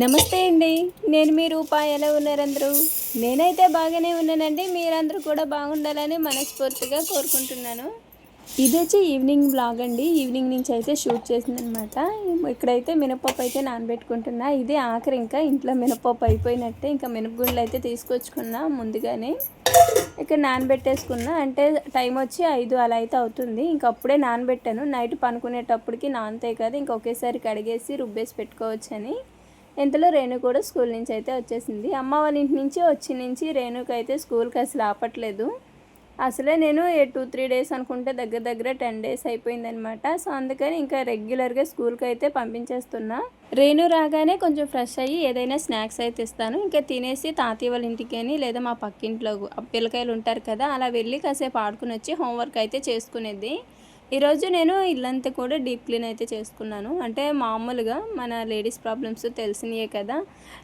నమస్తే అండి. నేను మీ రూపా. ఎలా ఉన్నారందరూ నేనైతే బాగానే ఉన్నానండి. మీరందరూ కూడా బాగుండాలని మనస్ఫూర్తిగా కోరుకుంటున్నాను. ఇది వచ్చి ఈవినింగ్ బ్లాగ్ అండి. ఈవినింగ్ నుంచి అయితే షూట్ చేసిందనమాట. ఇక్కడైతే మినపప్పు అయితే నానబెట్టుకుంటున్నా. ఇది ఆఖరి ఇంకా ఇంట్లో మినపప్పు అయిపోయినట్టే ఇంకా మినపగుండ్లు అయితే తీసుకొచ్చుకున్నా ముందుగానే. ఇక్కడ నానబెట్టేసుకున్నా. అంటే టైం వచ్చి ఐదు అలా అయితే అవుతుంది. ఇంక అప్పుడే నానబెట్టాను. నైట్ పనుకునేటప్పటికి నానతాయి కదా. ఇంక ఒకేసారి కడిగేసి రుబ్బేసి పెట్టుకోవచ్చని. ఇంతలో రేణు కూడా స్కూల్ నుంచి అయితే వచ్చేసింది. అమ్మ వాళ్ళ ఇంటి నుంచి వచ్చి నుంచి రేణుకి అయితే స్కూల్కి అసలు ఆపట్లేదు. అసలే నేను ఏ టూ త్రీ డేస్ అనుకుంటే దగ్గర దగ్గర టెన్ డేస్ అయిపోయిందనమాట సో అందుకని ఇంకా రెగ్యులర్గా స్కూల్కి అయితే పంపించేస్తున్నా. రేణు రాగానే కొంచెం ఫ్రెష్ అయ్యి ఏదైనా స్నాక్స్ అయితే ఇస్తాను. ఇంకా తినేసి తాతయ్య వాళ్ళ ఇంటికి అని లేదా మా పక్కింట్లో పిల్లకాయలు ఉంటారు కదా అలా వెళ్ళి కాసేపు ఆడుకుని వచ్చి హోంవర్క్ అయితే చేసుకునేది. ఈరోజు నేను ఇల్లంతా కూడా డీప్ క్లీన్ అయితే చేసుకున్నాను. అంటే మామూలుగా మన లేడీస్ ప్రాబ్లమ్స్ తెలిసినయే కదా.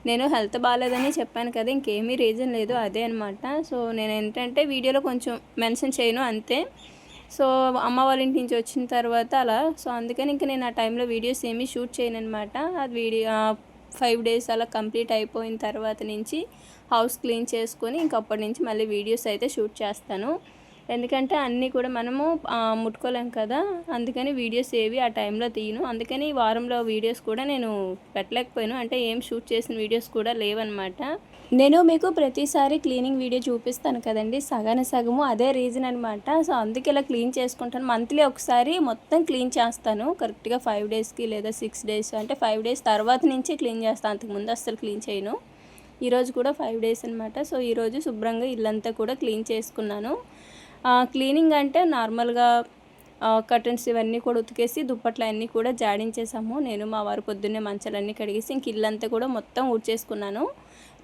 నేను హెల్త్ బాగాలేదని చెప్పాను కదా ఇంకేమీ రీజన్ లేదు అదే అనమాట సో నేను ఏంటంటే వీడియోలో కొంచెం మెన్షన్ చేయను అంతే. సో అమ్మ వాళ్ళ ఇంటి నుంచి వచ్చిన తర్వాత అలా. సో అందుకని ఇంకా నేను ఆ టైంలో వీడియోస్ ఏమీ షూట్ చేయను అనమాట అది వీడియో ఫైవ్ డేస్ అలా కంప్లీట్ అయిపోయిన తర్వాత నుంచి హౌస్ క్లీన్ చేసుకొని ఇంకప్పటి నుంచి మళ్ళీ వీడియోస్ అయితే షూట్ చేస్తాను. ఎందుకంటే అన్నీ కూడా మనము ముట్టుకోలేం కదా. అందుకని వీడియోస్ ఏవి ఆ టైంలో తీయను. అందుకని ఈ వారంలో వీడియోస్ కూడా నేను పెట్టలేకపోయాను. అంటే ఏం షూట్ చేసిన వీడియోస్ కూడా లేవన్నమాట. నేను మీకు ప్రతిసారి క్లీనింగ్ వీడియో చూపిస్తాను కదండి. సగాన సగము అదే రీజన్ అనమాట సో అందుకే ఇలా క్లీన్ చేసుకుంటాను. మంత్లీ ఒకసారి మొత్తం క్లీన్ చేస్తాను. కరెక్ట్గా ఫైవ్ డేస్కి లేదా సిక్స్ డేస్ అంటే ఫైవ్ డేస్ తర్వాత నుంచి క్లీన్ చేస్తాను అంతకుముందు అస్సలు క్లీన్ చేయను. ఈరోజు కూడా ఫైవ్ డేస్ అనమాట సో ఈరోజు శుభ్రంగా ఇల్లంతా కూడా క్లీన్ చేసుకున్నాను. క్లీనింగ్ అంటే నార్మల్గా కర్టన్స్ ఇవన్నీ కూడా ఉతికేసి దుప్పట్లు అన్నీ కూడా జాడించేసాము. నేను మా వారు పొద్దున్నే మంచాలన్నీ కడిగేసి ఇంక ఇల్లంతా కూడా మొత్తం ఊడ్చేసుకున్నాను.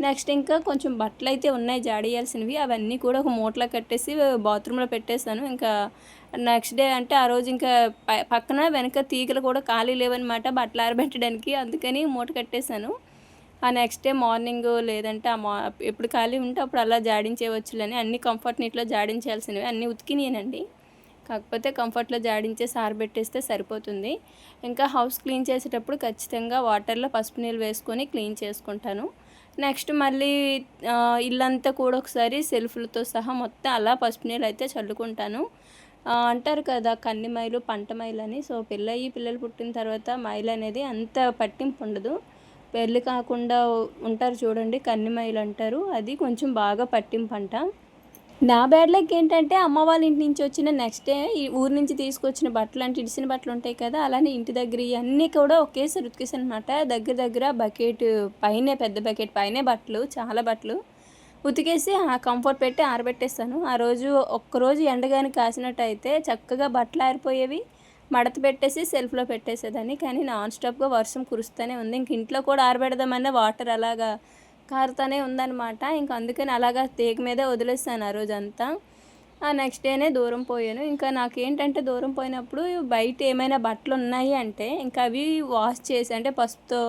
నెక్స్ట్ ఇంకా కొంచెం బట్టలు అయితే ఉన్నాయి జాడేయాల్సినవి. అవన్నీ కూడా ఒక మూటలో కట్టేసి బాత్రూంలో పెట్టేశాను. ఇంకా నెక్స్ట్ డే అంటే ఆ రోజు ఇంకా పక్కన వెనక తీగలు కూడా ఖాళీ లేవన్నమాట బట్టలు ఆరబెట్టడానికి. అందుకని మూట కట్టేశాను. ఆ నెక్స్ట్ డే మార్నింగ్ లేదంటే ఆ మా ఎప్పుడు ఖాళీ ఉంటే అప్పుడు అలా జాడించేవచ్చులని అన్ని కంఫర్ట్ నీట్లో జాడించాల్సినవి అన్నీ ఉతికినేనండి. కాకపోతే కంఫర్ట్లో జాడించేసి ఆరబెట్టేస్తే సరిపోతుంది. ఇంకా హౌస్ క్లీన్ చేసేటప్పుడు ఖచ్చితంగా వాటర్లో పసుపు నీళ్ళు వేసుకొని క్లీన్ చేసుకుంటాను. నెక్స్ట్ మళ్ళీ ఇల్లంతా కూడా ఒకసారి సెల్ఫ్లతో సహా మొత్తం అలా పసుపు నీళ్ళు అయితే చల్లుకుంటాను. అంటారు కదా కన్ని మైలు పంట మైలు అని సో పిల్ల ఈ పిల్లలు పుట్టిన తర్వాత మైలు అనేది అంత పట్టింపు ఉండదు. పెళ్ళి కాకుండా ఉంటారు చూడండి కన్నిమైలు అంటారు. అది కొంచెం బాగా పట్టింపంట. నా బ్యాడ్ లక్ ఏంటంటే అమ్మ వాళ్ళ ఇంటి నుంచి వచ్చిన నెక్స్ట్ డే ఊరు నుంచి తీసుకొచ్చిన బట్టలు అంటే ఇడిసిన బట్టలు ఉంటాయి కదా అలానే ఇంటి దగ్గర ఇవన్నీ కూడా ఒకేసారి ఉతికేసాను అనమాట దగ్గర దగ్గర బకెట్ పైనే పెద్ద బకెట్ పైనే బట్టలు చాలా బట్టలు ఉతికేసి ఆ కంఫర్ట్ పెట్టి ఆరబెట్టేస్తాను. ఆ రోజు ఒక్కరోజు ఎండగాని కాసినట్టు అయితే చక్కగా బట్టలు ఆరిపోయేవి. మడత పెట్టేసి సెల్ఫ్లో పెట్టేసేదాన్ని. కానీ నాన్ స్టాప్గా వర్షం కురుస్తూనే ఉంది. ఇంక ఇంట్లో కూడా ఆరబెడదామన్నా వాటర్ అలాగా కారుతూనే ఉందన్నమాట. ఇంక అందుకని అలాగా తీగ మీదే వదిలేస్తాను ఆ రోజంతా. ఆ నెక్స్ట్ డేనే దూరం పోయాను. ఇంకా నాకేంటంటే దూరం పోయినప్పుడు బయట ఏమైనా బట్టలు ఉన్నాయి అంటే ఇంకా అవి వాష్ చేసి అంటే పసుపుతో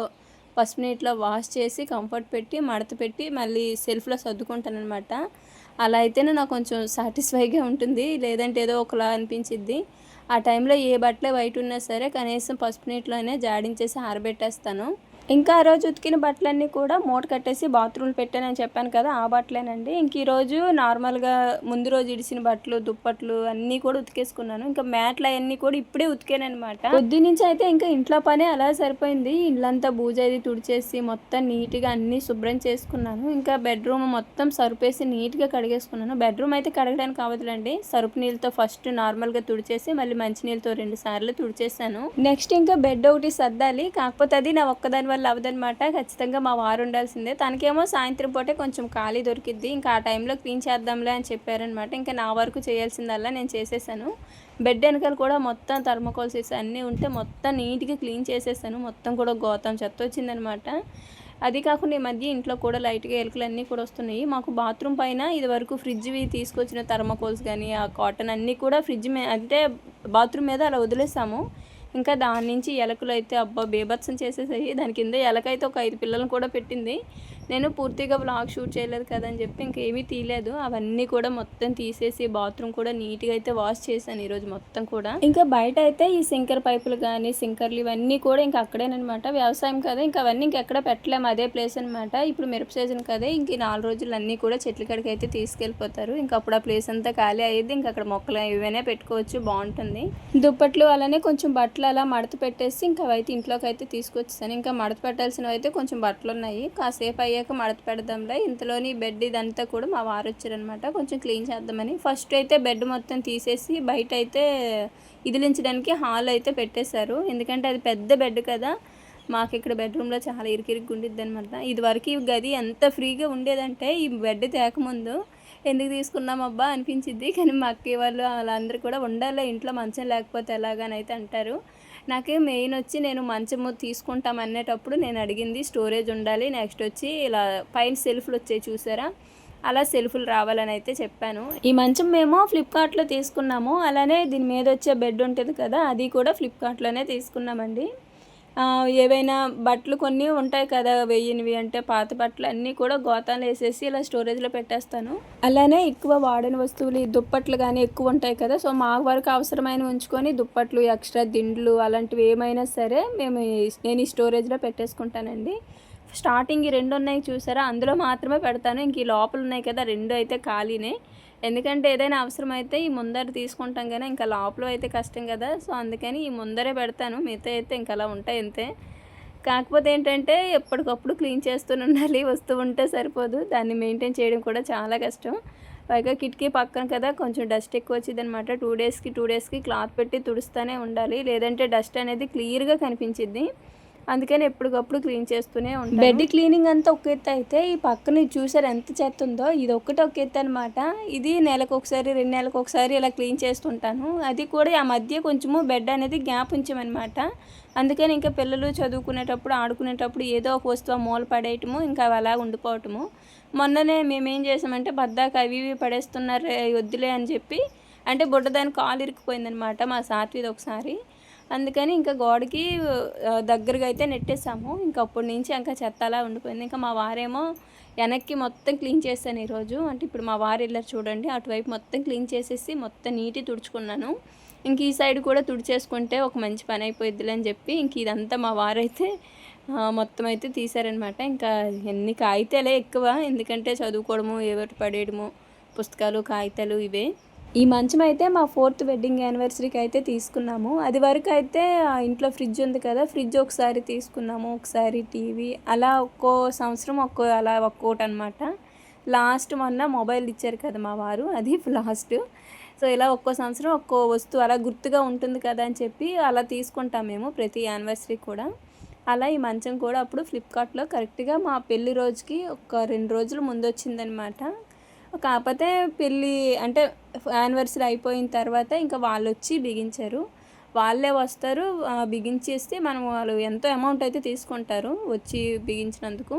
పసుపు నీటిలో వాష్ చేసి కంఫర్ట్ పెట్టి మడత పెట్టి మళ్ళీ సెల్ఫ్లో సర్దుకుంటాను అనమాట అలా అయితేనే నాకు కొంచెం సాటిస్ఫైగా ఉంటుంది. లేదంటే ఏదో ఒకలా అనిపించిద్ది. ఆ టైంలో ఏ బట్టలే వైట్ ఉన్నా సరే కనీసం పసుపు నీటిలోనే జాడించేసి ఆరబెట్టేస్తాను. ఇంకా ఆ రోజు ఉతికిన బట్టలన్నీ కూడా మూట కట్టేసి బాత్రూమ్లో పెట్టానని చెప్పాను కదా ఆ బట్టలేనండి. ఇంక ఈరోజు నార్మల్గా ముందు రోజు ఇడిసిన బట్టలు దుప్పట్లు అన్నీ కూడా ఉతికేసుకున్నాను. ఇంకా మ్యాట్లు అవన్నీ కూడా ఇప్పుడే ఉతికానమాట పొద్దు నుంచి అయితే ఇంకా ఇంట్లో పని అలా సరిపోయింది. ఇల్లంతా బూజది తుడిచేసి మొత్తం నీట్గా అన్నీ శుభ్రం చేసుకున్నాను. ఇంకా బెడ్రూమ్ మొత్తం సరుపేసి నీట్గా కడిగేసుకున్నాను. బెడ్రూమ్ అయితే కడగడానికి అవదులండి సరుపు నీళ్ళతో ఫస్ట్ నార్మల్గా తుడిచేసి మళ్ళీ మంచినీళ్ళతో రెండు సార్లు తుడిచేసాను నెక్స్ట్ ఇంకా బెడ్ ఒకటి సర్దాలి. కాకపోతే అది నా ఒక్కదాని వల్ల అవదనమాట ఖచ్చితంగా మా వారు ఉండాల్సిందే. తనకేమో సాయంత్రం పూటే కొంచెం ఖాళీ దొరికిద్ది. ఇంకా ఆ టైంలో క్లీన్ చేద్దాంలే అని చెప్పారనమాట ఇంకా నా వరకు చేయాల్సిందల్లా నేను చేసేసాను. బెడ్ వెనకాల కూడా మొత్తం థర్మకోల్స్ అన్నీ ఉంటే మొత్తం నీట్గా క్లీన్ చేసేసాను. మొత్తం కూడా గోతం చెత్త వచ్చిందనమాట అది కాకుండా ఈ మధ్య ఇంట్లో కూడా లైట్గా ఎలుకలు అన్నీ కూడా వస్తున్నాయి. మాకు బాత్రూమ్ పైన ఇది వరకు ఫ్రిడ్జ్వి తీసుకొచ్చిన థర్మకోల్స్ కానీ ఆ కాటన్ అన్నీ కూడా ఫ్రిడ్జ్ మీద అంటే బాత్రూమ్ మీద అలా వదిలేసాము. ఇంకా దాని నుంచి ఎలకలు అయితే అబ్బా బేభత్సం చేసేసాయి. దాని కింద ఎలకైతే ఒక ఐదు పిల్లలను కూడా పెట్టింది. నేను పూర్తిగా బ్లాగ్ షూట్ చేయలేదు కదని చెప్పి ఇంకేమీ తీయలేదు. అవన్నీ కూడా మొత్తం తీసేసి బాత్రూమ్ కూడా నీట్గా అయితే వాష్ చేశాను ఈరోజు మొత్తం కూడా. ఇంకా బయట అయితే ఈ సింకర్ పైపులు కానీ సింకర్లు ఇవన్నీ కూడా ఇంకా అక్కడేనమాట వ్యవసాయం కదా ఇంకా అవన్నీ ఇంకెక్కడ పెట్టలేము. అదే ప్లేస్ అనమాట ఇప్పుడు మిరప సీజన్ కదా ఇంక నాలుగు రోజులు అన్నీ కూడా చెట్ల కాడికి అయితే తీసుకెళ్ళిపోతారు. ఇంకా అప్పుడు ఆ ప్లేస్ అంతా ఖాళీ అయ్యేది. ఇంకా అక్కడ మొక్కలు ఇవైనా పెట్టుకోవచ్చు బాగుంటుంది. దుప్పట్లు అలానే కొంచెం బట్టలు అలా మడత పెట్టేసి ఇంకా అవైతే ఇంట్లోకి అయితే తీసుకొచ్చేసాను. ఇంకా మడత పెట్టాల్సినవి అయితే కొంచెం బట్టలు ఉన్నాయి కాసేపు అయ్యాక మడత పెడదాంలే. ఇంతలోని బెడ్ ఇదంతా కూడా మా వారు వచ్చారనమాట కొంచెం క్లీన్ చేద్దామని. ఫస్ట్ అయితే బెడ్ మొత్తం తీసేసి బయట అయితే ఇదిలించడానికి హాల్ అయితే పెట్టేశారు. ఎందుకంటే అది పెద్ద బెడ్ కదా. మాకు ఇక్కడ బెడ్రూమ్లో చాలా ఇరికిరికి ఉండిద్ది అనమాట ఇదివరకు ఈ గది ఎంత ఫ్రీగా ఉండేదంటే ఈ బెడ్ తేకముందు ఎందుకు తీసుకున్నాం అబ్బా అనిపించింది కానీ మా అక్కయ్య వాళ్ళు వాళ్ళందరూ కూడా ఉండాలి ఇంట్లో మంచం లేకపోతే ఎలాగనైతే అంటారు. నాకు మెయిన్ వచ్చి నేను మంచము తీసుకుంటాం అనేటప్పుడు నేను అడిగింది స్టోరేజ్ ఉండాలి నెక్స్ట్ వచ్చి ఇలా పైన సెల్ఫ్లు వచ్చాయి చూసారా? అలా సెల్ఫ్లు రావాలని అయితే చెప్పాను. ఈ మంచం మేము ఫ్లిప్కార్ట్లో తీసుకున్నాము. అలానే దీని మీద వచ్చే బెడ్ ఉంటుంది కదా అది కూడా ఫ్లిప్కార్ట్లోనే తీసుకున్నామండి. ఏవైనా బట్టలు కొన్ని ఉంటాయి కదా వెయ్యినవి అంటే పాత బట్టలు అన్నీ కూడా గోతాలు వేసేసి ఇలా స్టోరేజ్లో పెట్టేస్తాను. అలానే ఎక్కువ వాడని వస్తువులు ఈ దుప్పట్లు కానీ ఎక్కువ ఉంటాయి కదా సో మా వరకు అవసరమైన ఉంచుకొని దుప్పట్లు ఎక్స్ట్రా దిండ్లు అలాంటివి ఏమైనా సరే మేము నేను ఈ స్టోరేజ్లో పెట్టేసుకుంటానండి. స్టార్టింగ్ ఈ రెండు ఉన్నాయి చూసారా అందులో మాత్రమే పెడతాను. ఇంక ఈ లోపల ఉన్నాయి కదా రెండు అయితే ఖాళీనే. ఎందుకంటే ఏదైనా అవసరం అయితే ఈ ముందర తీసుకుంటాం కానీ ఇంకా లోపల అయితే కష్టం కదా. సో అందుకని ఈ ముందరే పెడతాను. మిగతా అయితే ఇంకా అలా ఉంటాయి అంతే. కాకపోతే ఏంటంటే ఎప్పటికప్పుడు క్లీన్ చేస్తూనే ఉండాలి. వస్తూ ఉంటే సరిపోదు. దాన్ని మెయింటైన్ చేయడం కూడా చాలా కష్టం. పైగా కిటికీ పక్కన కదా కొంచెం డస్ట్ ఎక్కువ వచ్చింది అనమాట టూ డేస్కి టూ డేస్కి క్లాత్ పెట్టి తుడుస్తూనే ఉండాలి. లేదంటే డస్ట్ అనేది క్లియర్గా కనిపించింది అందుకని ఎప్పటికప్పుడు క్లీన్ చేస్తూనే ఉంటాను. బెడ్ క్లీనింగ్ అంతా ఒక ఎత్తు అయితే ఈ పక్కన చూసారు ఎంత చెత్త ఉందో? ఇది ఒక్కటి ఒక ఎత్తు అనమాట ఇది నెలకు ఒకసారి రెండు నెలలకు ఒకసారి ఇలా క్లీన్ చేస్తుంటాను. అది కూడా ఆ మధ్య కొంచెము బెడ్ అనేది గ్యాప్ ఉంచామన్నమాట. అందుకని ఇంకా పిల్లలు చదువుకునేటప్పుడు ఆడుకునేటప్పుడు ఏదో ఒక వస్తువు మూల పడేయటము ఇంకా అవి అలా ఉండిపోవటము. మొన్ననే మేమేం చేసామంటే బద్దాక అవి ఇవి పడేస్తున్నారు వద్దులే అని చెప్పి అంటే బుడ్డ దాని కాలు ఇరుక్కుపోయిందనమాట మా సాత్విది ఒకసారి. అందుకని ఇంకా గోడకి దగ్గరగా అయితే నెట్టేసాము. ఇంకా అప్పటి నుంచి ఇంకా చెత్త అలా ఉండిపోయింది. ఇంకా మా వారేమో వెనక్కి మొత్తం క్లీన్ చేశాను ఈరోజు. అంటే ఇప్పుడు మా వారు వెళ్ళారు చూడండి అటువైపు మొత్తం క్లీన్ చేసేసి మొత్తం నీటి తుడుచుకున్నాను. ఇంక ఈ సైడ్ కూడా తుడిచేసుకుంటే ఒక మంచి పని అయిపోయిద్దిలే అని చెప్పి ఇంక ఇదంతా మా వారైతే మొత్తం అయితే తీశారనమాట. ఇంకా ఎన్ని కాగితాలే ఎక్కువ. ఎందుకంటే చదువుకోవడము ఎవరు పడేయడము పుస్తకాలు కాగితాలు ఇవే. ఈ మంచం అయితే మా ఫోర్త్ వెడ్డింగ్ యానివర్సరీకి అయితే తీసుకున్నాము. అది వరకు అయితే ఇంట్లో ఫ్రిడ్జ్ ఉంది కదా ఫ్రిడ్జ్ ఒకసారి తీసుకున్నాము ఒకసారి టీవీ. అలా ఒక్కో సంవత్సరం ఒక్కో అలా ఒక్కోటి అనమాట లాస్ట్ మొన్న మొబైల్ ఇచ్చారు కదా మా వారు అది లాస్ట్. సో ఇలా ఒక్కో సంవత్సరం ఒక్కో వస్తువు అలా గుర్తుగా ఉంటుంది కదా అని చెప్పి అలా తీసుకుంటాం మేము ప్రతి యానివర్సరీ కూడా. అలా ఈ మంచం కూడా అప్పుడు ఫ్లిప్కార్ట్లో కరెక్ట్గా మా పెళ్ళి రోజుకి ఒక రెండు రోజులు ముందు వచ్చిందనమాట కాకపోతే పెళ్ళి అంటే యానివర్సరీ అయిపోయిన తర్వాత ఇంకా వాళ్ళు వచ్చి బిగించారు. వాళ్ళే వస్తారు బిగించేస్తే మనం వాళ్ళు ఎంతో అమౌంట్ అయితే తీసుకుంటారు వచ్చి బిగించినందుకు.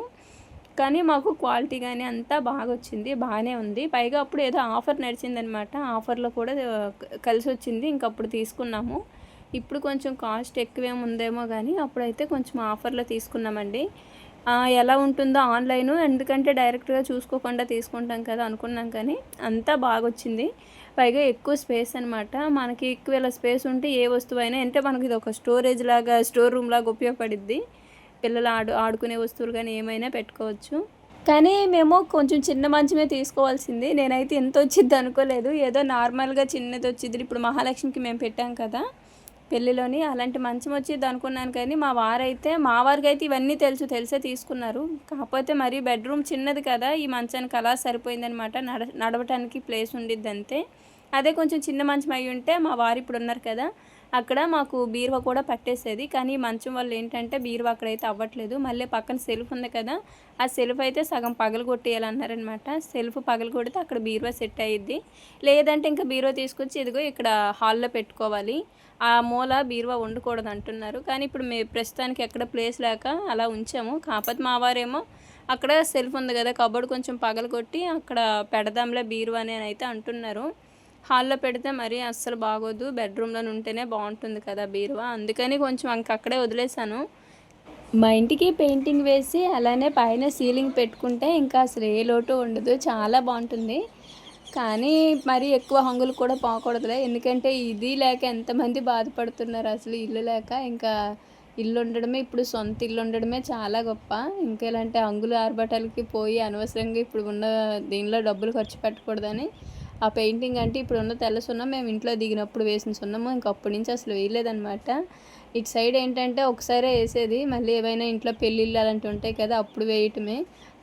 కానీ మాకు క్వాలిటీ కానీ అంతా బాగా వచ్చింది బాగానే ఉంది. పైగా అప్పుడు ఏదో ఆఫర్ నడిచిందనమాట. ఆఫర్లో కూడా కలిసి వచ్చింది ఇంక అప్పుడు తీసుకున్నాము. ఇప్పుడు కొంచెం కాస్ట్ ఎక్కువేమో ఉందేమో కానీ అప్పుడైతే కొంచెం ఆఫర్లో తీసుకున్నామండి. ఎలా ఉంటుందో ఆన్లైన్ ఎందుకంటే డైరెక్ట్గా చూసుకోకుండా తీసుకుంటాం కదా అనుకున్నాం కానీ అంతా బాగా వచ్చింది పైగా ఎక్కువ స్పేస్ అనమాట మనకి ఎక్కువ ఇలా స్పేస్ ఉంటే ఏ వస్తువు అయినా అంటే మనకి ఇది ఒక స్టోరేజ్ లాగా స్టోర్ రూమ్ లాగా ఉపయోగపడిద్ది. పిల్లలు ఆడు ఆడుకునే వస్తువులు కానీ ఏమైనా పెట్టుకోవచ్చు. కానీ మేము కొంచెం చిన్న మంచమే తీసుకోవాల్సింది. నేనైతే ఎంత వచ్చింది అనుకోలేదు. ఏదో నార్మల్గా చిన్నది వచ్చింది ఇప్పుడు మహాలక్ష్మికి మేము పెట్టాం కదా. పెళ్ళిలోని అలాంటి మంచం వచ్చింది అనుకున్నాను కానీ మా వారైతే మా వారికి అయితే ఇవన్నీ తెలుసు తెలిసే తీసుకున్నారు. కాకపోతే మరి బెడ్రూమ్ చిన్నది కదా ఈ మంచానికి అలా సరిపోయిందనమాట నడ నడవటానికి ప్లేస్ ఉండిద్ది అంతే అదే కొంచెం చిన్న మంచం అయి ఉంటే మా వారు ఇప్పుడు ఉన్నారు కదా అక్కడ మాకు బీరువా కూడా పట్టేసేది. కానీ మంచం వల్ల ఏంటంటే బీరువా అక్కడైతే అవ్వట్లేదు. మళ్ళీ పక్కన సెల్ఫ్ ఉంది కదా ఆ సెల్ఫ్ అయితే సగం పగలు కొట్టేయాలన్నారనమాట సెల్ఫ్ పగలు కొడితే అక్కడ బీరువా సెట్ అయ్యిద్ది లేదంటే ఇంకా బీరువా తీసుకొచ్చి ఇదిగో ఇక్కడ హాల్లో పెట్టుకోవాలి. ఆ మూల బీరువా ఉండకూడదు అంటున్నారు. కానీ ఇప్పుడు మే ప్రస్తుతానికి ఎక్కడ ప్లేస్ లేక అలా ఉంచాము. కాకపోతే మా వారేమో అక్కడ సెల్ఫ్ ఉంది కదా కబోర్డ్ కొంచెం పగలు కొట్టి అక్కడ పెడదాంలే బీరువా అని అయితే అంటున్నారు. హాల్లో పెడితే మరీ అస్సలు బాగోదు. బెడ్రూమ్లో ఉంటేనే బాగుంటుంది కదా బీరువా. అందుకని కొంచెం ఇంక అక్కడే వదిలేశాను. మా ఇంటికి పెయింటింగ్ వేసి అలానే పైన సీలింగ్ పెట్టుకుంటే ఇంకా అసలు ఏ లోటు ఉండదు. చాలా బాగుంటుంది. కానీ మరి ఎక్కువ హంగులు కూడా పోకూడదులే. ఎందుకంటే ఇది లేక ఎంతమంది బాధపడుతున్నారు అసలు ఇల్లు లేక. ఇంకా ఇల్లు ఉండడమే ఇప్పుడు సొంత ఇల్లు ఉండడమే చాలా గొప్ప. ఇంకా ఇలాంటి అంగులు ఆర్భటాలకి పోయి అనవసరంగా ఇప్పుడు ఉన్న దీనిలో డబ్బులు ఖర్చు పెట్టకూడదని ఆ పెయింటింగ్ అంటే ఇప్పుడు ఉన్న తెల్ల సున్నం మేము ఇంట్లో దిగినప్పుడు వేసిన సున్నము ఇంక అప్పటి నుంచి అసలు వేయలేదన్నమాట. ఇటు సైడ్ ఏంటంటే ఒకసారే వేసేది మళ్ళీ ఏవైనా ఇంట్లో పెళ్ళిళ్ళు అలాంటివి ఉంటాయి కదా అప్పుడు వేయటమే.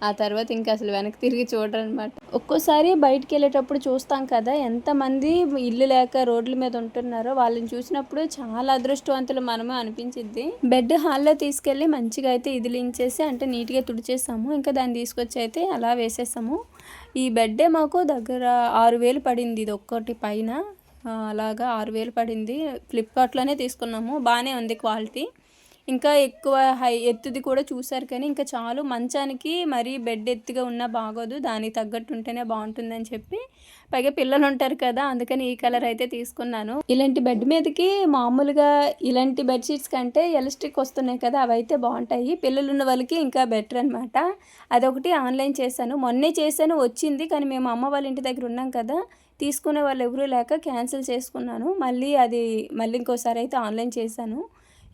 ఆ తర్వాత ఇంకా అసలు వెనక్కి తిరిగి చూడరనమాట. ఒక్కోసారి బయటికి వెళ్ళేటప్పుడు చూస్తాం కదా ఎంతమంది ఇల్లు లేక రోడ్ల మీద ఉంటున్నారో వాళ్ళని చూసినప్పుడు చాలా అదృష్టవంతులు మనమే అనిపించింది బెడ్ హాల్లో తీసుకెళ్ళి మంచిగా అయితే ఇదిలించేసి అంటే నీట్గా తుడిచేసాము. ఇంకా దాన్ని తీసుకొచ్చి అయితే అలా వేసేసాము. ఈ బెడ్డే మాకు దగ్గర ఆరు వేలు పడింది ఇది ఒక్కటి పైన. అలాగా ఆరు వేలు పడింది. ఫ్లిప్కార్ట్లోనే తీసుకున్నాము. బాగానే ఉంది క్వాలిటీ. ఇంకా ఎక్కువ హై ఎత్తుది కూడా చూశారు కానీ ఇంకా చాలు మంచానికి మరీ బెడ్ ఎత్తుగా ఉన్నా బాగోదు. దానికి తగ్గట్టు ఉంటేనే బాగుంటుందని చెప్పి పైగా పిల్లలు ఉంటారు కదా అందుకని ఈ కలర్ అయితే తీసుకున్నాను. ఇలాంటి బెడ్ మీదకి మామూలుగా ఇలాంటి బెడ్షీట్స్ కంటే ఎలస్ట్రిక్ వస్తున్నాయి కదా అవి అయితే బాగుంటాయి. పిల్లలు ఉన్న వాళ్ళకి ఇంకా బెటర్ అనమాట అదొకటి ఆన్లైన్ చేశాను. మొన్నే చేశాను వచ్చింది కానీ మేము అమ్మ వాళ్ళ ఇంటి దగ్గర ఉన్నాం కదా తీసుకునే వాళ్ళు ఎవరూ లేక క్యాన్సిల్ చేసుకున్నాను. మళ్ళీ అది మళ్ళీ ఇంకోసారి అయితే ఆన్లైన్ చేశాను.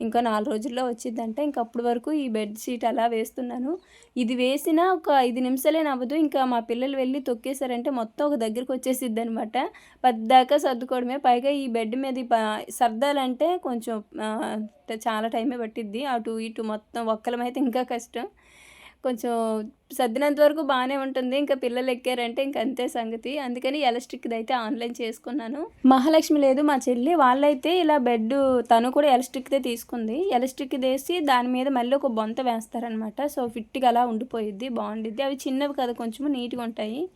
ఇంకా నాలుగు రోజుల్లో వచ్చిందంటే. ఇంక అప్పటి వరకు ఈ బెడ్ షీట్ అలా వేస్తున్నాను. ఇది వేసిన ఒక ఐదు నిమిషాలే నవ్వదు. ఇంకా మా పిల్లలు వెళ్ళి తొక్కేశారంటే మొత్తం ఒక దగ్గరికి వచ్చేసిద్ది అనమాట పద్దాకా సర్దుకోవడమే. పైగా ఈ బెడ్ మీద సర్దాలంటే కొంచెం చాలా టైమే పట్టిద్ది. అటు ఇటు మొత్తం ఒక్కలమైతే ఇంకా కష్టం. కొంచెం సర్దినంత వరకు బాగానే ఉంటుంది. ఇంకా పిల్లలు ఎక్కారంటే ఇంక అంతే సంగతి. అందుకని ఎలక్ట్రిక్ది అయితే ఆన్లైన్ చేసుకున్నాను. మహాలక్ష్మి లేదు. మా చెల్లి వాళ్ళైతే ఇలా బెడ్ తను కూడా ఎలక్ట్రిక్దే తీసుకుంది. ఎలక్ట్రిక్ వేసి దాని మీద మళ్ళీ ఒక బొంత వేస్తారనమాట. సో ఫిట్గా అలా ఉండిపోయిద్ది బాగుండిద్ది. అవి చిన్నవి కదా కొంచెం నీట్గా ఉంటాయి.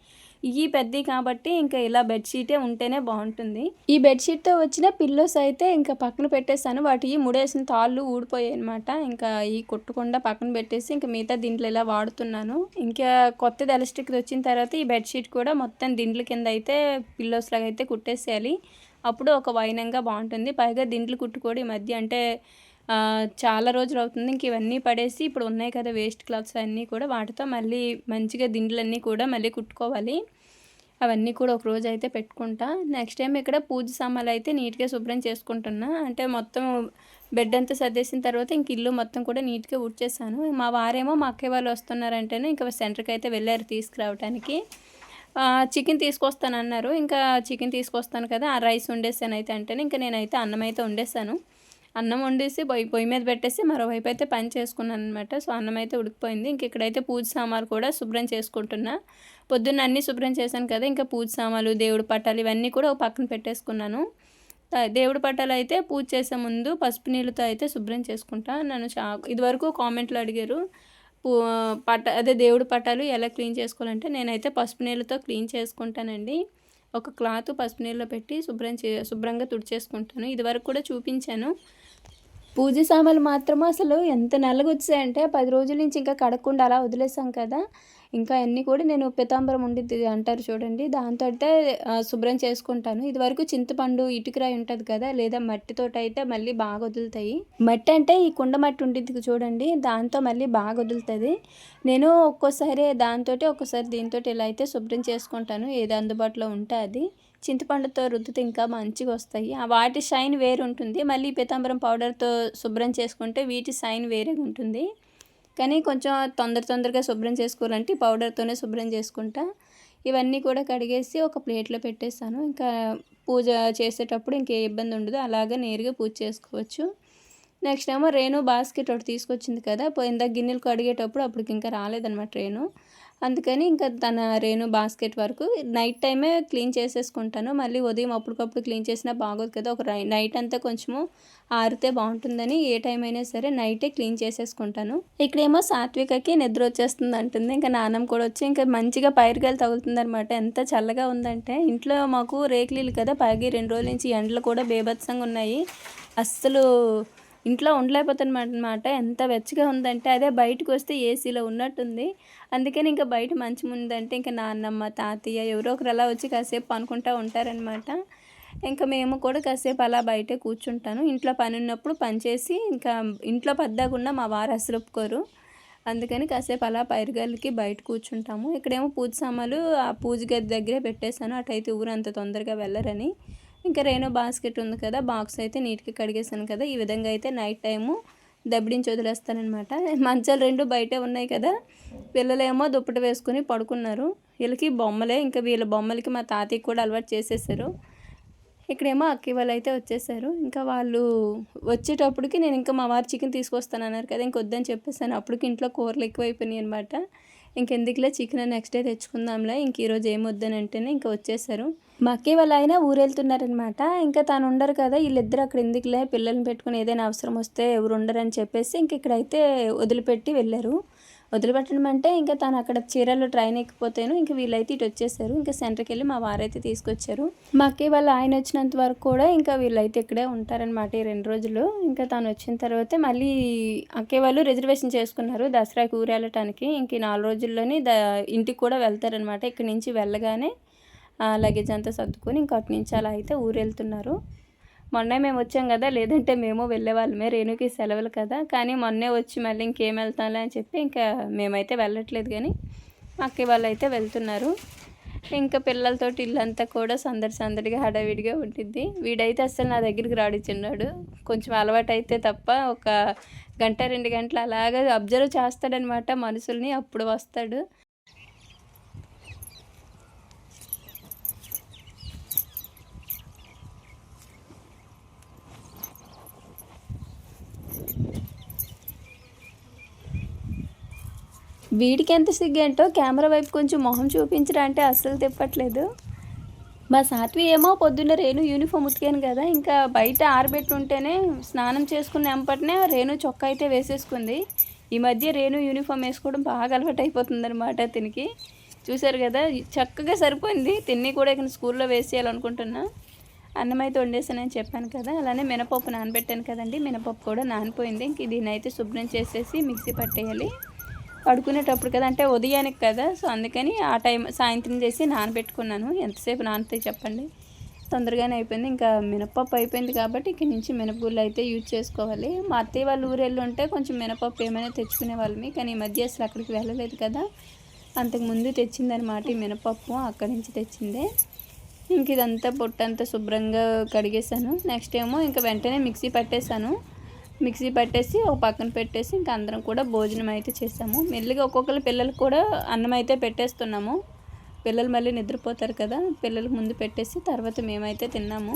ఇవి పెద్దవి కాబట్టి ఇంకా ఇలా బెడ్షీటే ఉంటేనే బాగుంటుంది. ఈ బెడ్షీట్తో వచ్చిన పిల్లోస్ అయితే ఇంకా పక్కన పెట్టేశాను. వాటి ముడేసిన తాళ్ళు ఊడిపోయాయి అనమాట ఇంకా ఈ కుట్టకుండా పక్కన పెట్టేసి ఇంకా మిగతా దీంట్లో ఇలా వాడుతున్నాను. ఇంకా కొత్తది ఎలక్ట్రిక్ది వచ్చిన తర్వాత ఈ బెడ్షీట్ కూడా మొత్తం దిండ్ల కింద అయితే పిల్లోస్ లాగా అయితే కుట్టేసేయాలి. అప్పుడు ఒక వైనంగా బాగుంటుంది. పైగా దిండ్లు కుట్టుకోవడం ఈ మధ్య అంటే చాలా రోజులు అవుతుంది. ఇంక ఇవన్నీ పడేసి ఇప్పుడు ఉన్నాయి కదా వేస్ట్ క్లాత్స్ అన్నీ కూడా వాటితో మళ్ళీ మంచిగా దిండ్లన్నీ కూడా మళ్ళీ కుట్టుకోవాలి. అవన్నీ కూడా ఒక రోజు అయితే పెట్టుకుంటా. నెక్స్ట్ టైం ఇక్కడ పూజ సామాన్లు అయితే నీట్గా శుభ్రం చేసుకుంటున్నా. అంటే మొత్తం బెడ్ అంతా సర్దేసిన తర్వాత ఇంక ఇల్లు మొత్తం కూడా నీట్గా ఉడ్చేసాను మా వారేమో మా అక్కయ్య వాళ్ళు వస్తున్నారంటేనే ఇంకా సెంటర్కి అయితే వెళ్ళారు తీసుకురావడానికి చికెన్ తీసుకొస్తాను అన్నారు ఇంకా చికెన్ తీసుకొస్తాను కదా ఆ రైస్ వండేసాను అయితే అంటేనే ఇంకా నేనైతే అన్నం అయితే వండేసాను. అన్నం వండేసి పొయ్యి పొయ్యి మీద పెట్టేసి మరోవైపు అయితే పని చేసుకున్నాను అనమాట సో అన్నం అయితే ఉడికిపోయింది. ఇంక ఇక్కడైతే పూజ సామాన్లు కూడా శుభ్రం చేసుకుంటున్నా. పొద్దున్న అన్నీ శుభ్రం చేశాను కదా ఇంకా పూజ సామాన్లు దేవుడు పట్టాలు ఇవన్నీ కూడా ఒక పక్కన పెట్టేసుకున్నాను. దేవుడు దేవుడి పట్టాలు అయితే పూజ చేసే ముందు పసుపు నీళ్ళతో అయితే శుభ్రం చేసుకుంటా. నన్ను చా ఇదివరకు కామెంట్లు అడిగారు పూ పట్ట అదే దేవుడి పట్టాలు ఎలా క్లీన్ చేసుకోవాలంటే నేనైతే పసుపు నీళ్ళతో క్లీన్ చేసుకుంటానండి. ఒక క్లాత్ పసుపు నీళ్ళలో పెట్టి శుభ్రం చే శుభ్రంగా తుడిచేసుకుంటాను. ఇదివరకు కూడా చూపించాను. పూజ సామాన్లు మాత్రం అసలు ఎంత నల్లగొచ్చాయంటే పది రోజుల నుంచి ఇంకా కడగకుండా అలా వదిలేసాం కదా. ఇంకా అన్నీ కూడా నేను పితాంబరం ఉండిద్ది అంటారు చూడండి. దాంతో అయితే శుభ్రం చేసుకుంటాను. ఇదివరకు చింతపండు ఇటుకరాయి ఉంటుంది కదా లేదా మట్టితో అయితే మళ్ళీ బాగా వదులుతాయి. మట్టి అంటే ఈ కుండ మట్టి ఉండిద్ది చూడండి దాంతో మళ్ళీ బాగా వదులుతుంది. నేను ఒక్కోసారి దాంతో ఒక్కోసారి దీంతో ఇలా అయితే శుభ్రం చేసుకుంటాను ఏది అందుబాటులో ఉంటే అది. చింతపండుతో రుద్దితే ఇంకా మంచిగా వస్తాయి ఆ వాటి షైన్ వేరు ఉంటుంది మళ్ళీ పీతాంబరం పౌడర్తో శుభ్రం చేసుకుంటే వీటి షైన్ వేరే ఉంటుంది. కానీ కొంచెం తొందర తొందరగా శుభ్రం చేసుకోవాలంటే పౌడర్తోనే శుభ్రం చేసుకుంటా. ఇవన్నీ కూడా కడిగేసి ఒక ప్లేట్లో పెట్టేస్తాను. ఇంకా పూజ చేసేటప్పుడు ఇంకే ఇబ్బంది ఉండదు. అలాగే నేరుగా పూజ చేసుకోవచ్చు. నెక్స్ట్ ఏమో రేణు బాస్కెట్ ఒకటి తీసుకొచ్చింది కదా. ఇందాక గిన్నెలు కడిగేటప్పుడు అప్పటికి ఇంకా రాలేదన్నమాట రేణు. అందుకని ఇంకా తన రేణు బాస్కెట్ వరకు నైట్ టైమే క్లీన్ చేసేసుకుంటాను. మళ్ళీ ఉదయం అప్పటికప్పుడు క్లీన్ చేసినా బాగోదు కదా. ఒక నైట్ అంతా కొంచెము ఆరితే బాగుంటుందని ఏ టైం అయినా సరే నైటే క్లీన్ చేసేసుకుంటాను. ఇక్కడేమో సాత్వికకి నిద్ర వచ్చేస్తుంది అంటుంది. ఇంకా నానమ్మ కూడా వచ్చి ఇంకా మంచిగా పైరుగాలి తగులుతుంది అనమాట ఎంత చల్లగా ఉందంటే ఇంట్లో మాకు రేకులీలు కదా. పైగి రెండు రోజుల నుంచి ఎండలు కూడా బేభత్సంగా ఉన్నాయి. అస్సలు ఇంట్లో ఉండలేకపోతాను అనమాట ఎంత వెచ్చగా ఉందంటే అదే బయటకు వస్తే ఏసీలో ఉన్నట్టుంది. అందుకని ఇంకా బయట మంచం ఉందంటే ఇంకా నాన్నమ్మ తాతయ్య ఎవరో ఒకరు అలా వచ్చి కాసేపు పనుకుంటూ ఉంటారనమాట ఇంకా మేము కూడా కాసేపు అలా బయటే కూర్చుంటాను. ఇంట్లో పని ఉన్నప్పుడు పని చేసి ఇంకా ఇంట్లో పెద్దగా మా వారు అసలు ఒప్పుకోరు. అందుకని కాసేపు అలా పైరుగాలికి బయట కూర్చుంటాము. ఇక్కడేమో పూజ సామాన్లు ఆ పూజ గది దగ్గరే పెట్టేశాను. అటైతే ఊరు అంత తొందరగా వెళ్ళరని. ఇంకా రేణు బాస్కెట్ ఉంది కదా బాక్స్ అయితే నీట్గా కడిగేసాను కదా. ఈ విధంగా అయితే నైట్ టైము దబ్బడించి వదిలేస్తానమాట మంచాలు రెండు బయటే ఉన్నాయి కదా పిల్లలేమో దుప్పటి వేసుకుని పడుకున్నారు. వీళ్ళకి బొమ్మలే ఇంకా వీళ్ళ బొమ్మలకి మా తాతయ్య కూడా అలవాటు చేసేసారు. ఇక్కడేమో అక్కి వాళ్ళు అయితే వచ్చేసారు. ఇంకా వాళ్ళు వచ్చేటప్పటికి నేను ఇంకా మా వారు చికెన్ తీసుకొస్తాను అన్నారు కదా ఇంకొద్దని చెప్పేసాను. అప్పటికి ఇంట్లో కూరలు ఎక్కువైపోయినాయి అనమాట ఇంకెందుకులే చికెన్ నెక్స్ట్ డే తెచ్చుకుందాంలే ఇంక ఈరోజు ఏం అంటేనే ఇంకా వచ్చేసారు మా అక్కయ్య వాళ్ళు ఆయన ఊరెళ్తున్నారనమాట ఇంకా తాను ఉండరు కదా వీళ్ళిద్దరు అక్కడ ఎందుకులే పిల్లల్ని పెట్టుకుని ఏదైనా అవసరం వస్తే ఎవరు ఉండరని చెప్పేసి ఇంక ఇక్కడైతే వదిలిపెట్టి వెళ్ళారు. వదిలిపెట్టడం అంటే ఇంకా తను అక్కడ చీరలో ట్రైన్ ఎక్కిపోతేను ఇంకా వీళ్ళైతే ఇటు వచ్చేసారు. ఇంకా సెంటర్కి వెళ్ళి మా వారైతే తీసుకొచ్చారు. మా అక్కయ్య వాళ్ళు ఆయన వచ్చినంత వరకు కూడా ఇంకా వీళ్ళైతే ఇక్కడే ఉంటారనమాట ఈ రెండు రోజులు. ఇంకా తను వచ్చిన తర్వాత మళ్ళీ అక్కయ్య వాళ్ళు రిజర్వేషన్ చేసుకున్నారు దసరాకి ఊరేళ్ళటానికి. ఇంక నాలుగు రోజుల్లోనే ద ఇంటికి కూడా వెళ్తారనమాట ఇక్కడి నుంచి వెళ్ళగానే లగేజ్ అంతా సర్దుకొని ఇంకా అటు నుంచి అలా అయితే ఊరు వెళ్తున్నారు మొన్నే మేము వచ్చాం కదా లేదంటే మేము వెళ్ళేవాళ్ళమే రేణుకి సెలవులు కదా కానీ మొన్నే వచ్చి మళ్ళీ ఇంకేం వెళ్తాంలే అని చెప్పి ఇంకా మేమైతే వెళ్ళట్లేదు కానీ అక్క వాళ్ళు అయితే వెళ్తున్నారు. ఇంకా పిల్లలతోటి ఇల్లంతా కూడా సందడి సందడిగా హడావిడిగా ఉంటుంది వీడైతే అసలు నా దగ్గరికి రాడిచ్చున్నాడు కొంచెం అలవాటు అయితే తప్ప ఒక గంట రెండు గంటలు అలాగా అబ్జర్వ్ చేస్తాడనమాట మనుషుల్ని అప్పుడు వస్తాడు. వీడికి ఎంత సిగ్గేంటో కెమెరా వైపు కొంచెం మొహం చూపించరా అంటే అస్సలు తిప్పట్లేదు. మా సాత్వి ఏమో పొద్దున్న రేణు యూనిఫామ్ ఉతికాను కదా ఇంకా బయట ఆరబెట్టుంటేనే స్నానం చేసుకున్న వెంపటనే రేణు చొక్కా అయితే వేసేసుకుంది. ఈ మధ్య రేణు యూనిఫామ్ వేసుకోవడం బాగా అలవాటు అయిపోతుంది అనమాట తినికి. చూశారు కదా చక్కగా సరిపోయింది. తిన్ని కూడా ఇక్కడ స్కూల్లో వేసేయాలనుకుంటున్నా. అన్నం అయితే వండేసానని చెప్పాను కదా అలానే మినపప్పు నానబెట్టాను కదండి మినపప్పు కూడా నానిపోయింది. ఇంక దీన్ని అయితే శుభ్రం చేసేసి మిక్సీ పట్టేయాలి. పడుకునేటప్పుడు కదా అంటే ఉదయానికి కదా. సో అందుకని ఆ టైం సాయంత్రం చేసి నానబెట్టుకున్నాను. ఎంతసేపు నానతాయి చెప్పండి. తొందరగానే అయిపోయింది. ఇంకా మినపప్పు అయిపోయింది కాబట్టి ఇక్కడి నుంచి మినపగుళ్ళు అయితే యూజ్ చేసుకోవాలి. మా అత్తయ్య వాళ్ళు ఊరెళ్ళు ఉంటే కొంచెం మినపప్పు ఏమైనా తెచ్చుకునే వాళ్ళమి. కానీ ఈ మధ్య అసలు అక్కడికి వెళ్ళలేదు కదా. అంతకుముందు తెచ్చిందనమాట ఈ మినపప్పు. అక్కడి నుంచి తెచ్చిందే. ఇంక ఇదంతా పొట్టంతా శుభ్రంగా కడిగేసాను నెక్స్ట్ ఏమో ఇంకా వెంటనే మిక్సీ పట్టేశాను. మిక్సీ పట్టేసి ఒక పక్కన పెట్టేసి ఇంకా అందరం కూడా భోజనం అయితే చేసాము. మెల్లిగా ఒక్కొక్కరు పిల్లలకు కూడా అన్నం అయితే పెట్టేస్తున్నాము. పిల్లలు మళ్ళీ నిద్రపోతారు కదా పిల్లలకు ముందు పెట్టేసి తర్వాత మేమైతే తిన్నాము.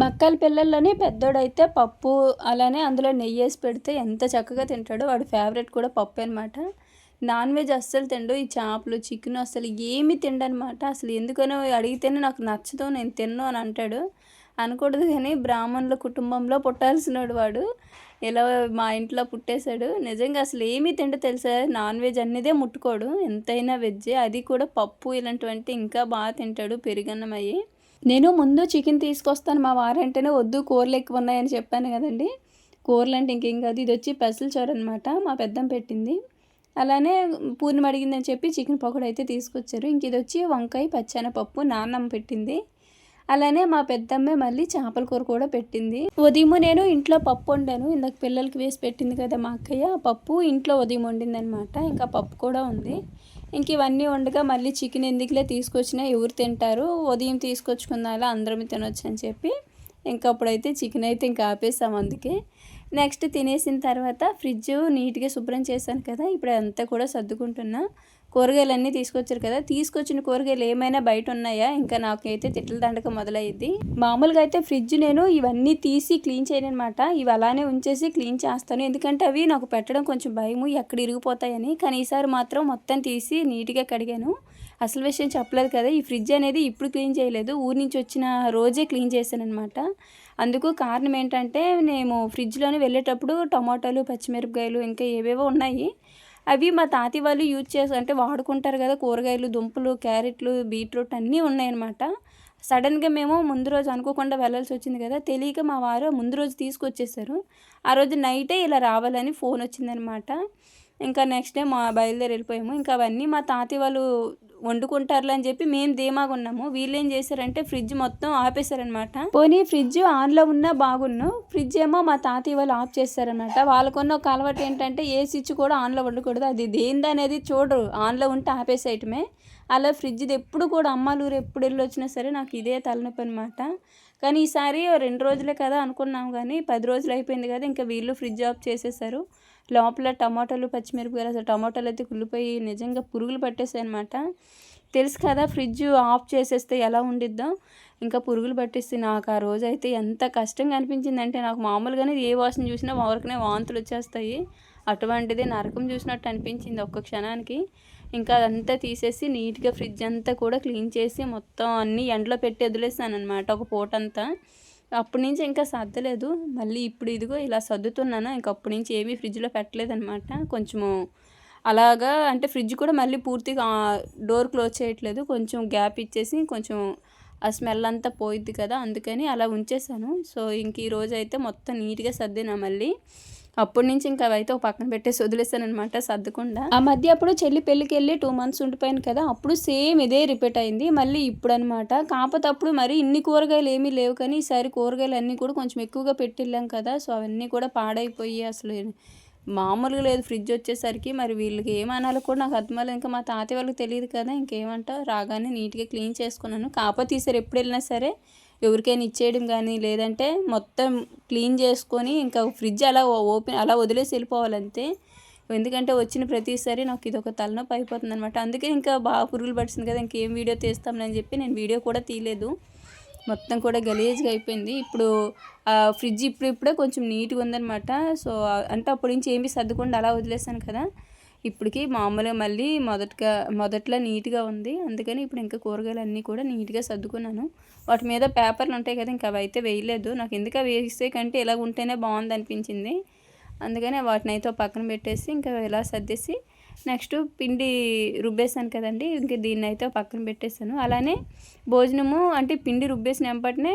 మక్కల పిల్లల్లోనే పెద్దోడైతే పప్పు అలానే అందులో నెయ్యి వేసి పెడితే ఎంత చక్కగా తింటాడో వాడి ఫేవరెట్ కూడా పప్పు అనమాట నాన్ వెజ్ అస్సలు తిండు ఈ చేపలు చికెన్ అసలు ఏమి తిండనమాట. అసలు ఎందుకనో అడిగితేనే నాకు నచ్చదు నేను తిన్ను అని అంటాడు. అనకూడదు కానీ బ్రాహ్మణుల కుటుంబంలో పుట్టాల్సినాడు వాడు. ఇలా మా ఇంట్లో పుట్టేశాడు. నిజంగా అసలు ఏమీ తిండి తెలుసా? నాన్ వెజ్ అన్నదే ముట్టుకోడు. ఎంతైనా వెజ్జే అది కూడా పప్పు ఇలాంటివంటే ఇంకా బాగా తింటాడు పెరుగన్నం అయ్యి. నేను ముందు చికెన్ తీసుకొస్తాను మా వారంటేనే వద్దు కూరలు ఎక్కువ ఉన్నాయని చెప్పాను కదండి. కూరలు అంటే ఇంకేం కాదు. ఇది వచ్చి పెసలు చోర అనమాట మా పెద్దం పెట్టింది. అలానే పూర్ణిమ అడిగిందని చెప్పి చికెన్ పకోడీ అయితే తీసుకొచ్చారు. ఇంక ఇది వచ్చి వంకాయ పచ్చనపప్పు నాన్నమ్మ పెట్టింది. అలానే మా పెద్దమ్మే మళ్ళీ చేపల కూర కూడా పెట్టింది. ఉదయం నేను ఇంట్లో పప్పు వండాను. ఇందాక పిల్లలకి వేసి పెట్టింది కదా మా అక్కయ్య పప్పు ఇంట్లో ఉదయం వండింది అనమాట ఇంకా పప్పు కూడా ఉంది. ఇంక ఇవన్నీ వండగా మళ్ళీ చికెన్ ఎందుకులే తీసుకొచ్చినా ఎవరు తింటారు? ఉదయం తీసుకొచ్చుకుందాలా అందరం తినొచ్చు అని చెప్పి ఇంకా అప్పుడైతే చికెన్ అయితే ఇంకా ఆపేసాం అందుకే. నెక్స్ట్ తినేసిన తర్వాత ఫ్రిడ్జ్ నీట్గా శుభ్రం చేశాను కదా ఇప్పుడు అంతా కూడా సర్దుకుంటున్నా. కూరగాయలు అన్నీ తీసుకొచ్చారు కదా తీసుకొచ్చిన కూరగాయలు ఏమైనా బయట ఉన్నాయా? ఇంకా నాకైతే తిట్ల దండక మొదలయ్యింది మామూలుగా అయితే ఫ్రిడ్జ్ నేను ఇవన్నీ తీసి క్లీన్ చేయనమాట ఇవి అలానే ఉంచేసి క్లీన్ చేస్తాను. ఎందుకంటే అవి నాకు పెట్టడం కొంచెం భయము ఎక్కడ ఇరిగిపోతాయని. కానీ ఈసారి మాత్రం మొత్తం తీసి నీట్గా కడిగాను. అసలు విషయం చెప్పలేదు కదా ఈ ఫ్రిడ్జ్ అనేది ఇప్పుడు క్లీన్ చేయలేదు. ఊరి నుంచి వచ్చిన రోజే క్లీన్ చేశాను అనమాట అందుకు కారణం ఏంటంటే మేము ఫ్రిడ్జ్లోనే వెళ్ళేటప్పుడు టమాటాలు పచ్చిమిరపకాయలు ఇంకా ఏవేవో ఉన్నాయి. అవి మా తాతి వాళ్ళు యూజ్ చేసి అంటే వాడుకుంటారు కదా కూరగాయలు దుంపలు క్యారెట్లు బీట్రూట్ అన్నీ ఉన్నాయన్నమాట. సడన్గా మేము ముందు రోజు అనుకోకుండా వెళ్ళాల్సి వచ్చింది కదా తెలియక మా వారు ముందు రోజు తీసుకొచ్చేసారు. ఆ రోజు నైటే ఇలా రావాలని ఫోన్ వచ్చిందనమాట ఇంకా నెక్స్ట్ డే మా బయలుదేరి వెళ్ళిపోయాము. ఇంకా అవన్నీ మా తాతయ్య వాళ్ళు వండుకుంటారులే అని చెప్పి మేము ధీమాగా ఉన్నాము. వీళ్ళు ఏం చేశారంటే ఫ్రిడ్జ్ మొత్తం ఆపేశారనమాట పోనీ ఫ్రిడ్జ్ ఆన్లో ఉన్నా బాగున్ను. ఫ్రిడ్జ్ ఏమో మా తాతయ్య వాళ్ళు ఆఫ్ చేస్తారనమాట వాళ్ళకున్న ఒక అలవాటు ఏంటంటే ఏ స్విచ్ కూడా ఆన్లో ఉండకూడదు అది దేంది అనేది చూడరు. ఆన్లో ఉంటే ఆపేసేయటమే. అలా ఫ్రిడ్జ్ది ఎప్పుడు కూడా అమ్మాలూరు ఎప్పుడు వెళ్ళి వచ్చినా సరే నాకు ఇదే తలనొప్పి అనమాట కానీ ఈసారి రెండు రోజులే కదా అనుకున్నాం కానీ పది రోజులు అయిపోయింది కదా ఇంకా వీళ్ళు ఫ్రిడ్జ్ ఆఫ్ చేసేసారు. లోపల టమాటాలు పచ్చిమిరపకాయలు అసలు టమాటాలు అయితే కుళ్ళిపోయి నిజంగా పురుగులు పట్టేసాయి అనమాట తెలుసు కదా ఫ్రిడ్జ్ ఆఫ్ చేసేస్తే ఎలా ఉండిద్దో? ఇంకా పురుగులు పట్టేస్తే నాకు ఆ రోజు అయితే ఎంత కష్టంగా అనిపించిందంటే నాకు మామూలుగానే ఏ వాసన చూసినా ఎవరికనే వాంతులు వచ్చేస్తాయి. అటువంటిది నరకం చూసినట్టు అనిపించింది ఒక్క క్షణానికి. ఇంకా అదంతా తీసేసి నీట్గా ఫ్రిడ్జ్ అంతా కూడా క్లీన్ చేసి మొత్తం అన్నీ ఎండలో పెట్టి వదిలేసాను అనమాట ఒక పూట అంతా అప్పటి నుంచి ఇంకా సర్దలేదు. మళ్ళీ ఇప్పుడు ఇదిగో ఇలా సర్దుతున్నాను. ఇంకా అప్పటి నుంచి ఏమీ ఫ్రిడ్జ్లో పెట్టలేదనమాట కొంచెము అలాగా అంటే ఫ్రిడ్జ్ కూడా మళ్ళీ పూర్తిగా డోర్ క్లోజ్ చేయట్లేదు. కొంచెం గ్యాప్ ఇచ్చేసి కొంచెం ఆ స్మెల్ అంతా పోయిద్ది కదా అందుకని అలా ఉంచేసాను. సో ఇంక ఈరోజు అయితే మొత్తం నీట్గా సర్దినా మళ్ళీ. అప్పటి నుంచి ఇంకా అవైతే ఒక పక్కన పెట్టేసి వదిలేసాను అనమాట సర్దకుండా. ఆ మధ్య అప్పుడు చెల్లి పెళ్ళికి వెళ్ళి టూ మంత్స్ ఉండిపోయాను కదా అప్పుడు సేమ్ ఇదే రిపీట్ అయింది. మళ్ళీ ఇప్పుడు అనమాట కాకపోతే అప్పుడు మరి ఇన్ని కూరగాయలు ఏమీ లేవు కానీ ఈసారి కూరగాయలు అన్నీ కూడా కొంచెం ఎక్కువగా పెట్టిళ్ళాం కదా సో అవన్నీ కూడా పాడైపోయి అసలు మామూలుగా లేదు. ఫ్రిడ్జ్ వచ్చేసరికి మరి వీళ్ళకి ఏమనాలో కూడా నాకు అర్థమలేదు ఇంకా మా తాతయ్య వాళ్ళకి తెలియదు కదా ఇంకేమంటా? రాగానే నీట్గా క్లీన్ చేసుకున్నాను. కాకపోతే ఈసారి ఎప్పుడు వెళ్ళినా సరే ఎవరికైనా ఇచ్చేయడం కానీ లేదంటే మొత్తం క్లీన్ చేసుకొని ఇంకా ఫ్రిడ్జ్ అలా ఓపెన్ అలా వదిలేసి వెళ్ళిపోవాలంతే. ఎందుకంటే వచ్చిన ప్రతిసారి నాకు ఇది ఒక తలనొప్పి అయిపోతుంది అనమాట అందుకే ఇంకా బాగా పురుగులు పడుతుంది కదా ఇంకేం వీడియో తీస్తామని చెప్పి నేను వీడియో కూడా తీయలేదు. మొత్తం కూడా గలీజ్గా అయిపోయింది. ఇప్పుడు ఫ్రిడ్జ్ ఇప్పుడు ఇప్పుడే కొంచెం నీట్గా ఉందనమాట సో అంటే అప్పటి నుంచి ఏమి సర్దుకుండా అలా వదిలేసాను కదా. ఇప్పటికి మామూలుగా మళ్ళీ మొదటగా మొదట్లో నీట్గా ఉంది. అందుకని ఇప్పుడు ఇంకా కూరగాయలు అన్నీ కూడా నీట్గా సర్దుకున్నాను. వాటి మీద పేపర్లు ఉంటాయి కదా ఇంకా అవి అయితే వేయలేదు. నాకు ఎందుకు అవి వేస్తే కంటే ఇలా ఉంటేనే బాగుంది అనిపించింది. అందుకని వాటిని అయితే పక్కన పెట్టేసి ఇంకా ఇలా సర్దేసి నెక్స్ట్ పిండి రుబ్బేసాను కదండి ఇంక దీన్ని అయితే పక్కన పెట్టేశాను అలానే భోజనము అంటే పిండి రుబ్బేసిన వెంపటినే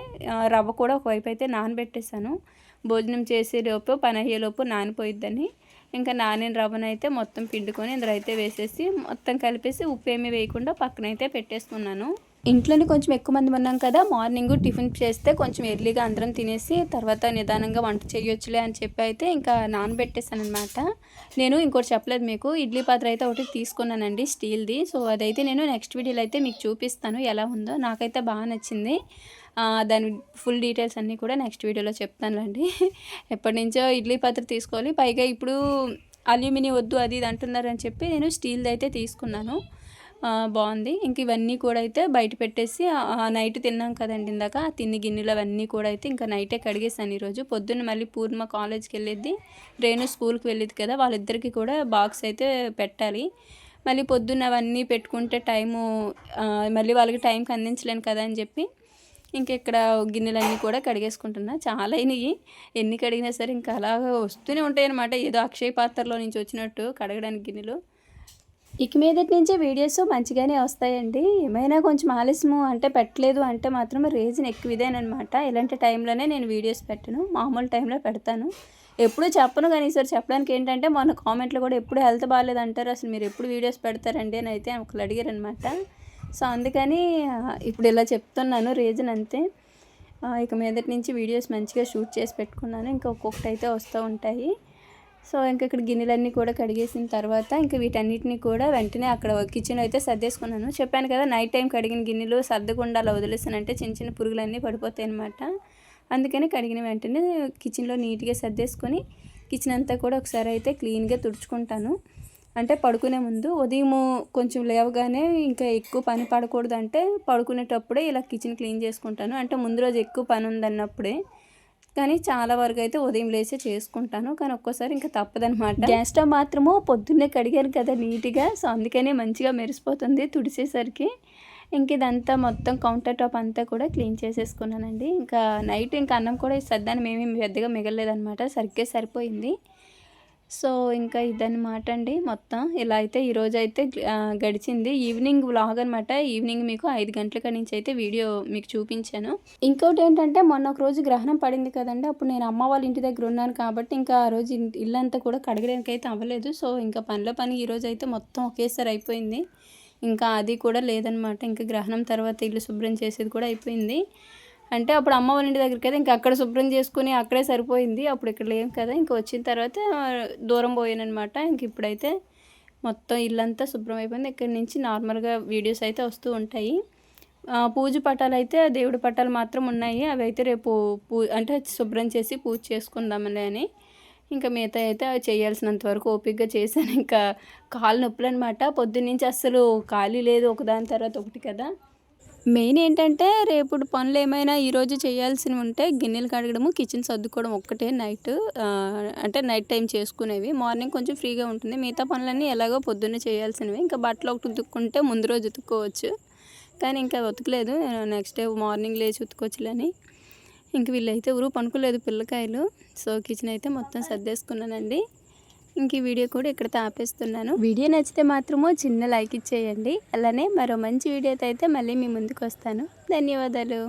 రవ్వ కూడా ఒకవైపు అయితే నానబెట్టేశాను భోజనం చేసేలోపు పని అయ్యేలోపు నానిపోయిద్దని. ఇంకా నానిన రవ్వనైతే మొత్తం పిండుకొని ఇందులో అయితే వేసేసి మొత్తం కలిపేసి ఉప్పు ఏమీ వేయకుండా పక్కనైతే పెట్టేసుకున్నాను. ఇంట్లోనే కొంచెం ఎక్కువ మంది ఉన్నాం కదా మార్నింగ్ టిఫిన్ చేస్తే కొంచెం ఎర్లీగా అందరం తినేసి తర్వాత నిదానంగా వంట చేయొచ్చులే అని చెప్పి అయితే ఇంకా నానబెట్టేసాను అనమాట నేను ఇంకోటి చెప్పలేదు మీకు ఇడ్లీ పాత్ర అయితే ఒకటి తీసుకున్నానండి స్టీల్ది. సో అదైతే నేను నెక్స్ట్ వీడియోలో అయితే మీకు చూపిస్తాను ఎలా ఉందో. నాకైతే బాగా నచ్చింది. దాని ఫుల్ డీటెయిల్స్ అన్నీ కూడా నెక్స్ట్ వీడియోలో చెప్తానులేండి. ఎప్పటి నుంచో ఇడ్లీ పాత్ర తీసుకోవాలి. పైగా ఇప్పుడు అల్యూమినియం వద్దు అది ఇది అంటున్నారని చెప్పి నేను స్టీల్ది అయితే తీసుకున్నాను. బాగుంది. ఇంక ఇవన్నీ కూడా అయితే బయట పెట్టేసి నైట్ తిన్నాం కదండి ఇందాక. ఆ తిన్ని గిన్నెలు అవన్నీ కూడా అయితే ఇంకా నైటే కడిగేసాను ఈరోజు. పొద్దున్న మళ్ళీ పూర్ణిమ కాలేజ్కి వెళ్ళేది రేణు స్కూల్కి వెళ్ళేది కదా వాళ్ళిద్దరికి కూడా బాక్స్ అయితే పెట్టాలి. మళ్ళీ పొద్దున్న అవన్నీ పెట్టుకుంటే టైము మళ్ళీ వాళ్ళకి టైంకి అందించలేను కదా అని చెప్పి ఇంక ఇక్కడ గిన్నెలన్నీ కూడా కడిగేసుకుంటున్నా. చాలా అయినాయి. ఎన్ని కడిగినా సరే ఇంకా అలాగా వస్తూనే ఉంటాయి అనమాట ఏదో అక్షయ పాత్రలో నుంచి వచ్చినట్టు కడగడానికి గిన్నెలు. ఇక మీదటి నుంచి వీడియోస్ మంచిగానే వస్తాయండి. ఏమైనా కొంచెం ఆలస్యము అంటే పెట్టలేదు అంటే మాత్రం రీజన్ ఎక్కువ ఇదేనమాట ఇలాంటి టైంలోనే నేను వీడియోస్ పెట్టను. మామూలు టైంలో పెడతాను. ఎప్పుడు చెప్పను కానీ సార్ చెప్పడానికి ఏంటంటే మొన్న కామెంట్లో కూడా ఎప్పుడు హెల్త్ బాగాలేదు అంటారు అసలు మీరు ఎప్పుడు వీడియోస్ పెడతారండి అని అయితే ఒకళ్ళు అడిగారు అనమాట సో అందుకని ఇప్పుడు ఇలా చెప్తున్నాను రీజన్ అంతే. ఇక మీదటి నుంచి వీడియోస్ మంచిగా షూట్ చేసి పెట్టుకున్నాను. ఇంకా ఒక్కొక్కటి అయితే వస్తూ ఉంటాయి. సో ఇంకా ఇక్కడ గిన్నెలన్నీ కూడా కడిగేసిన తర్వాత ఇంకా వీటన్నిటిని కూడా వెంటనే అక్కడ కిచెన్ అయితే సర్దేసుకున్నాను. చెప్పాను కదా నైట్ టైం కడిగిన గిన్నెలు సర్దకుండా అలా వదిలేసానంటే చిన్న చిన్న పురుగులన్నీ పడిపోతాయి అనమాట అందుకని కడిగిన వెంటనే కిచెన్లో నీట్గా సర్దేసుకొని కిచెన్ అంతా కూడా ఒకసారి అయితే క్లీన్గా తుడుచుకుంటాను. అంటే పడుకునే ముందు ఉదయం కొంచెం లేవగానే ఇంకా ఎక్కువ పని పడకూడదు అంటే పడుకునేటప్పుడే ఇలా కిచెన్ క్లీన్ చేసుకుంటాను. అంటే ముందు రోజు ఎక్కువ పని ఉందన్నప్పుడే కానీ చాలా వరకు అయితే ఉదయం లేచి చేసుకుంటాను. కానీ ఒక్కోసారి ఇంకా తప్పదనమాట గ్యాస్ స్టవ్ మాత్రము పొద్దున్నే కడిగాను కదా నీట్గా. సో అందుకనే మంచిగా మెరిసిపోతుంది తుడిసేసరికి ఇంక ఇదంతా మొత్తం కౌంటర్ టాప్ అంతా కూడా క్లీన్ చేసేసుకున్నానండి. ఇంకా నైట్ ఇంకా అన్నం కూడా సర్దాన్ని మేమేమి పెద్దగా మిగలలేదనమాట సరిగ్గా సరిపోయింది. సో ఇంకా ఇదన్నమాట అండి మొత్తం ఇలా అయితే ఈరోజు అయితే గడిచింది. ఈవినింగ్ వ్లాగ్ అనమాట ఈవినింగ్ మీకు ఐదు గంటల నుంచి అయితే వీడియో మీకు చూపించాను. ఇంకోటి ఏంటంటే మొన్న ఒక రోజు గ్రహణం పడింది కదండి. అప్పుడు నేను అమ్మ వాళ్ళ ఇంటి దగ్గర ఉన్నాను కాబట్టి ఇంకా ఆ రోజు ఇల్లంతా కూడా కడగడానికి అయితే అవ్వలేదు. సో ఇంకా పనిలో పని ఈరోజు అయితే మొత్తం ఒకేసారి అయిపోయింది. ఇంకా అది కూడా లేదనమాట ఇంకా గ్రహణం తర్వాత ఇల్లు శుభ్రం చేసేది కూడా అయిపోయింది. అంటే అప్పుడు అమ్మ వాళ్ళ ఇంటి దగ్గర కదా ఇంకా అక్కడ శుభ్రం చేసుకుని అక్కడే సరిపోయింది. అప్పుడు ఇక్కడ లేం కదా ఇంకా వచ్చిన తర్వాత దూరం పోయానమాట ఇంక ఇప్పుడైతే మొత్తం ఇల్లంతా శుభ్రం అయిపోయింది. ఇక్కడ నుంచి నార్మల్గా వీడియోస్ అయితే వస్తూ ఉంటాయి. ఆ, పూజ పటాలు అయితే దేవుడి పటాలు మాత్రం ఉన్నాయి. అవి అయితే రేపు పూ అంటే శుభ్రం చేసి పూజ చేసుకుందామని అని. ఇంకా మిగతా అయితే అవి చేయాల్సినంత వరకు ఓపికగా చేశాను. ఇంకా కాలు నొప్పులు అనమాట పొద్దున్నుంచి అస్సలు ఖాళీ లేదు. ఒకదాని తర్వాత ఒకటి కదా. మెయిన్ ఏంటంటే రేపు పనులు ఏమైనా ఈరోజు చేయాల్సినవి ఉంటే గిన్నెలు కడగడము కిచెన్ సర్దుకోవడం ఒక్కటే నైట్ అంటే నైట్ టైం చేసుకునేవి. మార్నింగ్ కొంచెం ఫ్రీగా ఉంటుంది. మిగతా పనులన్నీ ఎలాగో పొద్దున్నే చేయాల్సినవి. ఇంకా బట్టలు ఒకటి ఉతుక్కుంటే ముందు రోజు ఉతుక్కోవచ్చు. కానీ ఇంకా ఉతకలేదు. నెక్స్ట్ డే మార్నింగ్ లేచి ఉతుకోవచ్చులని ఇంక వీళ్ళైతే ఊరు పనుకోలేదు పిల్లకాయలు. సో కిచెన్ అయితే మొత్తం సర్దేసుకున్నానండి. ఇంక ఈ వీడియో కూడా ఇక్కడ ఆపేస్తున్నాను. వీడియో నచ్చితే మాత్రము చిన్న లైక్ ఇచ్చేయండి. అలానే మరో మంచి వీడియోతో అయితే మళ్ళీ మీ ముందుకు వస్తాను. ధన్యవాదాలు.